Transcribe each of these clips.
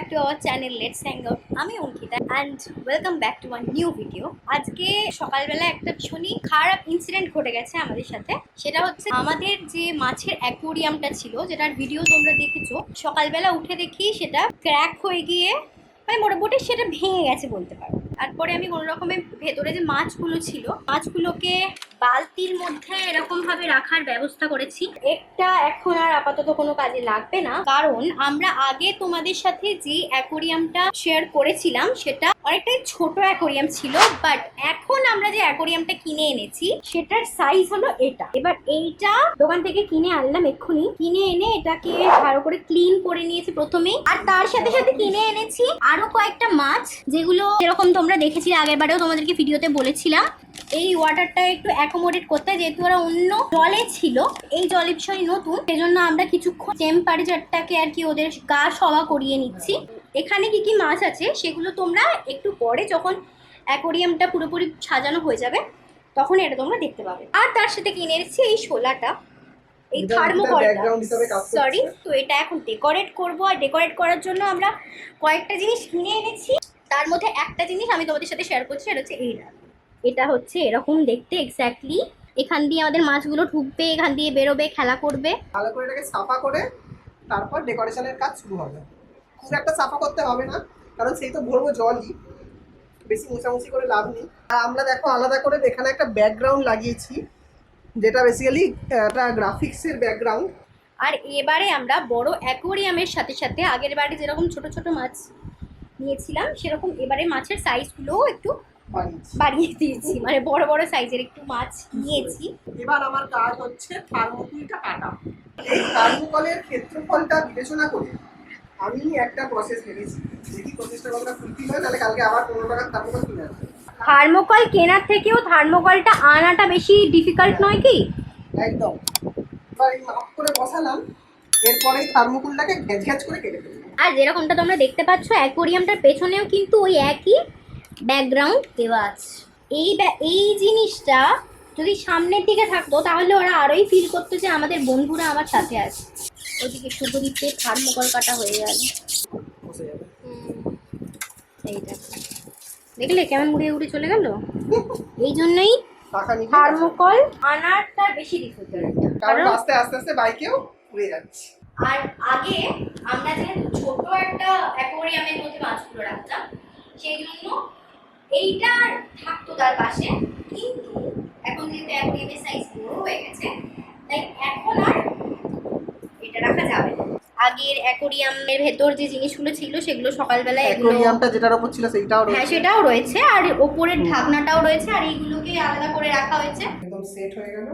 Back to our channel let's hang out আমি Ankita and welcome back to my new video আজকে সকালবেলা একটা ভীষণই খারাপ ইনসিডেন্ট ঘটে গেছে আমাদের সাথে। সেটা হচ্ছে আমাদের যে মাছের অ্যাকোরিয়ামটা ছিল, যেটার ভিডিও তোমরা দেখেছ, সকালবেলা উঠে দেখি সেটা ক্র্যাক হয়ে গিয়ে মানে মোটামুটি সেটা ভেঙে গেছে বলতে পারো। তারপরে আমি কোনো রকমের ভেতরে যে মাছগুলো ছিল, মাছগুলোকে বালতির মধ্যে এরকম ভাবে রাখার ব্যবস্থা করেছি। একটা এখন আর আপাতত কোনো কাজে লাগবে না। কারণ আমরা আগে তোমাদের সাথে যে অ্যাকোরিয়ামটা শেয়ার করেছিলাম, সেটা অনেকটাই ছোট অ্যাকোরিয়াম ছিল বাট এখন আমরা যে অ্যাকোরিয়ামটা কিনে এনেছি, সেটার সাইজ হলো এটা। এবার এইটা দোকান থেকে কিনে আনলাম এক্ষুনি। কিনে এনে এটাকে ভালো করে ক্লিন করে নিয়েছি প্রথমেই আর তার সাথে সাথে কিনে এনেছি আরও কয়েকটা মাছ, যেগুলো যেরকম তোমরা দেখেছিলে আগের বারেও তোমাদেরকে ভিডিওতে বলেছিলাম। এই ওয়াটারটা একটু অ্যাকোমোডেট করতে যেহেতু ওরা অন্য জলে ছিল। এই জলের বিষয় নতুন, সেজন্য আমরা কিছুক্ষণ টেম্পারেচারটাকে আর কি ওদের গা সওয়া করিয়ে নিচ্ছি। এখানে কি কি মাছ আছে সেগুলো তোমরা একটু পরে যখন অ্যাকোরিয়ামটা পুরোপুরি সাজানো হয়ে যাবে তখন এটা তোমরা দেখতে পাবে। আর তার সাথে কিনে এসেছি এই শোলাটা এই থার্মোকলটা। সরি তো এটা এখন ডেকোরেট করব আর ডেকোরেট করার জন্য আমরা কয়েকটা জিনিস কিনে এনেছি। তার মধ্যে একটা জিনিস আমি তোমাদের সাথে শেয়ার করছি সেটা হচ্ছে এইটা এটা হচ্ছে এরকম দেখতে এক্স্যাক্টলি এখান দিয়ে আমাদের মাছগুলো ঢুকবে এখান দিয়ে বেরোবে খেলা করবে। ভালো করে এটাকে সাফা করে তারপর ডেকোরেশনের কাজ শুরু হবে। খুব একটা সাফা করতে হবে না কারণ সেই তো ভরবো জলই। বেশি মুছামুছি করে লাভ নেই। আর আমরা দেখো আলাদা করে এখানে একটা ব্যাকগ্রাউন্ড লাগিয়েছি যেটা বেসিক্যালি একটা গ্রাফিক্সের ব্যাকগ্রাউন্ড আর এবারে আমরা বড় অ্যাকোরিয়ামের সাথে সাথে আগের বারে যেরকম ছোট ছোট মাছ নিয়েছিলাম সেরকম এবারে মাছের সাইজগুলোও একটু বাড়িয়ে দিয়েছি মানে বড় বড় সাইজের একটু মাছ নিয়েছি। এবার আমার কাজ হচ্ছে থার্মোকুলটা কাটা। এই থার্মোকলের ক্ষেত্রফলটা বিবেচনা করে আমি একটা প্রসেস ভেবেছি। দেখি প্রসেসটা কতটা ফুলফিল হয় তাহলে কালকে আবার পনেরো টাকার থার্মোকল কিনে আসব থার্মোকল কেনার থেকেও থার্মোকলটা আনাটা বেশি ডিফিকাল্ট নয় কি? একদম। এবার এই মাপ করে বসালাম এরপরে থার্মোকুলটাকে ঘ্যাচ ঘ্যাচ করে কেটে ফেলব। আর যেরকমটা তোমরা দেখতে পাচ্ছ অ্যাকোরিয়ামটার পেছনেও কিন্তু ওই একই ব্যাকগ্রাউন্ড দেওয়া আছে। এই এই জিনিসটা যদি সামনের দিকে থাকতো তাহলে ওরা আরোই ফিল করতো যে আমাদের বন্ধুরা আমার সাথে আছে। ওইদিকে শুভদীপ্তের থার্মোকল কাটা হয়ে গেল বসে যাবে। এইটা দেখলে কেমন ঘুরিয়ে উড়ে চলে গেল? এই জন্যই থার্মোকল আনারটা বেশি ডিফিকাল্ট কারণ আস্তে আস্তে আস্তে বাইকেও উড়ে যাচ্ছে। আর আগে আমরা যেহেতু ছোট একটা অ্যাকোরিয়ামের মধ্যে মাছগুলো রাখতাম সেই জন্য এইটা থাকতো তার পাশে। কিন্তু এখন যেহেতু অ্যাকোরিয়ামের সাইজ বড় হয়ে গেছে তাই এখন আর আগের অ্যাকোরিয়ামের ভেতর যে জিনিসগুলো ছিল সেগুলো সকালবেলায় অ্যাকোরিয়ামটা যেটার উপর ছিল সেইটাও হ্যাঁ সেটাও রয়েছে। আর ওপরের ঢাকনাটাও রয়েছে আর এইগুলোকে আলাদা করে রাখা হয়েছে। একদম সেট হয়ে গেল।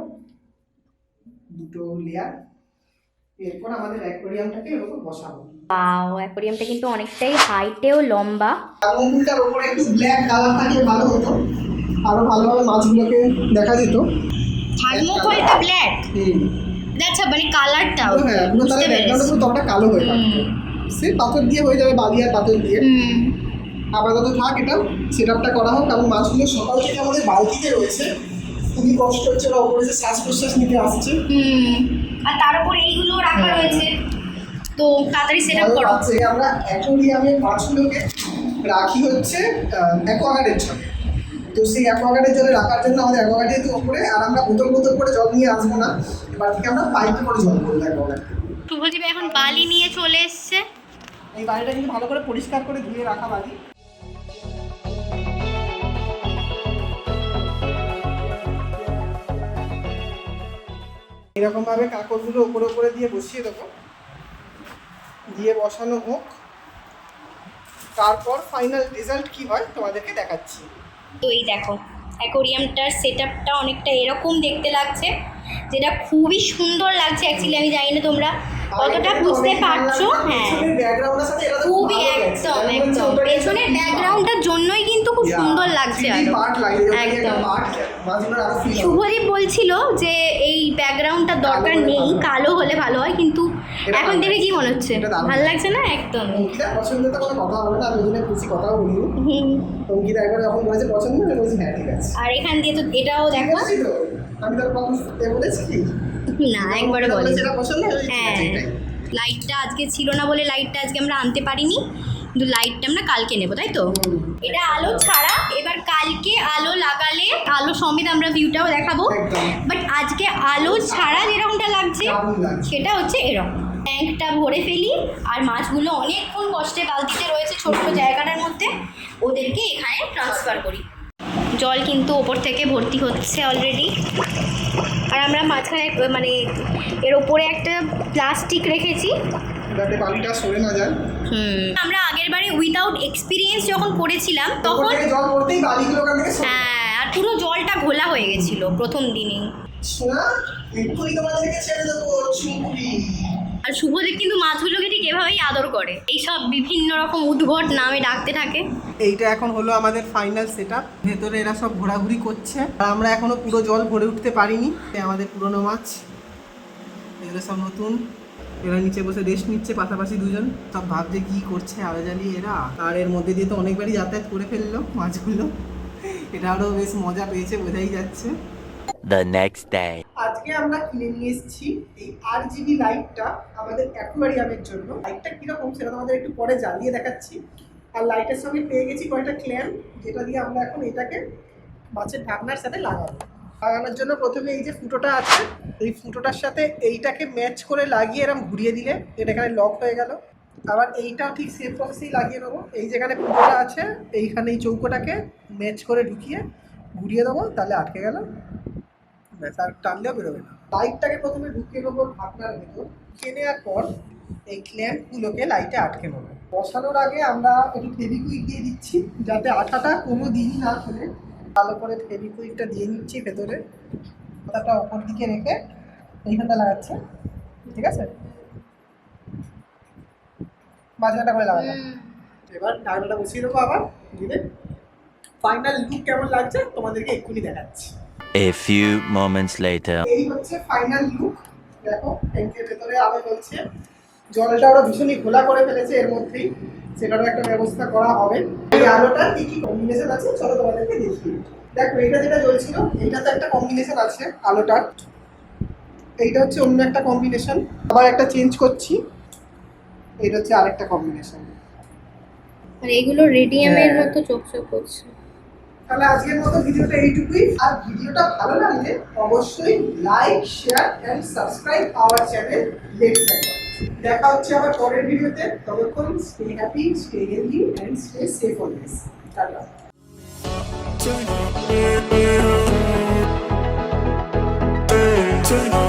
দুটো লেয়ার এরপর আমাদের অ্যাকোরিয়ামটাকে এর উপর বসাবো। বাও অ্যাকোরিয়ামটা কিন্তু অনেকটাই হাইটেও লম্বা। থার্মোকুলটার উপরে একটু ব্ল্যাক কালার থাকলে ভালো হতো। আরও ভালোভাবে মাছগুলোকে দেখা যেত। থার্মোকলটা ব্ল্যাক হুম। আচ্ছা মানে কালারটাও হ্যাঁ পুরো তাহলে ব্যাকগ্রাউন্ডটা পুরো কালো হয়ে থাকতো সে পাথর দিয়ে হয়ে যাবে বালি আর পাথর দিয়ে। আপাতত থাক এটা সেট আপটা করা হোক কারণ মাছগুলো সকাল থেকে আমাদের বালতিতে রয়েছে। খুবই কষ্ট হচ্ছে ওরা ওপরে শ্বাস প্রশ্বাস নিতে আসছে। আর তার উপর এইগুলো রাখা রয়েছে। তো তাড়াতাড়ি সেট আপ করো। আমরা অ্যাকোরিয়ামের মাছগুলোকে রাখি হচ্ছে অ্যাকোয়াগার্ডের জলে তো সেই অ্যাকোয়াগার্ডের জলে রাখার জন্য আমাদের অ্যাকোয়াগার্ড যেহেতু ওপরে আর আমরা বোতল বোতল করে জল নিয়ে আসব না। এবার থেকে আমরা পাইপে করে জল করব অ্যাকোয়াগার্ড শুভদীপ এখন বালি নিয়ে চলে এসছে। এই বাড়িটা কিন্তু ভালো করে পরিষ্কার করে ধুয়ে রাখা বাড়ি এরকম ভাবে কাকড়গুলো উপরে উপরে দিয়ে বসিয়ে দেবো। দিয়ে বসানো হোক। তারপর ফাইনাল রেজাল্ট কি হয় তোমাদেরকে দেখাচ্ছি। তো এই দেখো অ্যাকোরিয়ামটার সেট আপটা অনেকটা এরকম দেখতে লাগছে যেটা খুবই সুন্দর লাগছে অ্যাকচুয়ালি আমি জানি না তোমরা কতটা বুঝতে পারছ হ্যাঁ। খুবই। একদম একদম। পেছনের ব্যাকগ্রাউন্ডটার জন্যই কিন্তু খুব Yeah, সুন্দর লাগছে আরও একদম। শুভদীপ বলছিল যে এই ব্যাকগ্রাউন্ডটা দরকার নেই কালো হলে ভালো হয় কিন্তু এখন দেখে কি মনে হচ্ছে? ভালো লাগছে। না? একদম। পছন্দ তো কথা হবে না আমি ওই কথাও বলিনি অঙ্কিতা একবার যখন বলেছে পছন্দ আমি বলছি হ্যাঁ ঠিক আছে। আর এখান দিয়ে তো এটাও দেখো। তো? বলেছি না একবারে বলে হ্যাঁ। লাইটটা আজকে ছিল না বলে লাইটটা আজকে আমরা আনতে পারিনি। কিন্তু লাইটটা আমরা কালকে নেব তাই তো? এটা আলো ছাড়া এবার কালকে আলো লাগালে আলো সমেত আমরা ভিউটাও দেখাবো। বাট আজকে আলো ছাড়া যেরকমটা লাগছে সেটা হচ্ছে এরকম। ট্যাঙ্কটা ভরে ফেলি আর মাছগুলো অনেকক্ষণ কষ্টে বালতিতে রয়েছে ছোট্ট জায়গাটার মধ্যে ওদেরকে এখানে ট্রান্সফার করি। জল কিন্তু ওপর থেকে ভর্তি হচ্ছে অলরেডি আর আমরা মাঝখানে মানে এর ওপরে একটা প্লাস্টিক রেখেছি। যাতে বালিটা সরে না যায়। আমরা আগের বারে উইদাউট এক্সপিরিয়েন্স যখন করেছিলাম তখন হ্যাঁ আর পুরো জলটা ঘোলা হয়ে গেছিল প্রথম দিনেই। শোনা এক্ষুনি তোমাদেরকে ছেড়ে দেবো চুমুরি আর শুভদেব কিন্তু মাছগুলোকে ঠিক এভাবেই আদর করে। এইসব বিভিন্ন রকম উদ্ভট নামে ডাকতে থাকে। এইটা এখন হলো আমাদের ফাইনাল সেট আপ ভেতরে এরা সব ঘোরাঘুরি করছে। আর আমরা এখনও পুরো জল ভরে উঠতে পারিনি। আমাদের পুরনো মাছ। এগুলো সব নতুন। এরা নিচে বসে রেস্ট নিচ্ছে পাশাপাশি দুজন। সব ভাবছে কি করছে আলো জ্বালিয়ে এরা। আর এর মধ্যে দিয়ে তো অনেকবারই যাতায়াত করে ফেলল মাছগুলো। এটা আরও বেশ মজা পেয়েছে বোঝাই যাচ্ছে। The next day. আজকে আমরা কিনে নিয়ে এসেছি এই আর জিবি লাইটটা আমাদের অ্যাকোয়ারিয়ামের জন্য। লাইটটা কীরকম সেটা তোমাদের একটু পরে জ্বালিয়ে দেখাচ্ছি। আর লাইটের সঙ্গে পেয়ে গেছি কয়েকটা ক্ল্যাম্প যেটা দিয়ে আমরা এখন এটাকে মাছের ঢাকনার সাথে লাগাবো। লাগানোর জন্য প্রথমে এই যে ফুটোটা আছে, এই ফুটোটার সাথে এইটাকে ম্যাচ করে লাগিয়ে এরকম ঘুরিয়ে দিলে এটা এখানে লক হয়ে গেল। আবার এইটাও ঠিক সেম প্রসেসেই লাগিয়ে নেব এই যেখানে ফুটোটা আছে, এইখানে এই চৌকোটাকে ম্যাচ করে ঢুকিয়ে ঘুরিয়ে দেবো, তাহলে আটকে গেল। ব্যাস, আর টানলেও বেরোবে না। লাইটটাকে প্রথমে ঢুকিয়ে নেব ঢাকনার ভেতর। নেওয়ার পর এই ক্ল্যাম্পগুলোকে লাইটে আটকে নেব বসানোর আগে আমরা একটু ফেবিকুইক দিয়ে দিচ্ছি, যাতে আঠাটা কোনো দিনই না খুলে। ভালো করে ফেবিকুইকটা দিয়ে নিচ্ছি ভেতরে। পাতাটা ওপর দিকে রেখে এইখানটা লাগাচ্ছে। ঠিক আছে? মাঝখানটা করে লাগালাম এবার ঢাকনাটা বসিয়ে দেবো আবার দিলে ফাইনাল লুক কেমন লাগছে তোমাদেরকে এক্ষুনি দেখাচ্ছি। A few moments later. এই হচ্ছে ফাইনাল লুক দেখো ট্যাঙ্কের ভেতরে আলো জ্বলছে। জলটা ওরা ভীষণই ঘোলা করে ফেলেছে এর মধ্যেই। সেটারও একটা ব্যবস্থা করা হবে। এই আলোটা কি কি কম্বিনেশন আছে চলো তোমাদেরকে দেখি দেখো এটা যেটা জ্বলছিল এইটা তো একটা কম্বিনেশন আছে আলোটার এইটা হচ্ছে অন্য একটা কম্বিনেশন আবার একটা চেঞ্জ করছি। এইটা হচ্ছে আরেকটা কম্বিনেশন আর এগুলো রেডিয়ামের হ্যাঁ। মতো চোখ চোখ করছে। তাহলে আজকের মতো ভিডিওটা এইটুকুই। আর ভিডিওটা ভালো লাগলে অবশ্যই like share and subscribe our channel let's দেখা হচ্ছে আবার পরের ভিডিওতে। ততক্ষণ stay happy stay healthy and stay safe always tata. Turn up.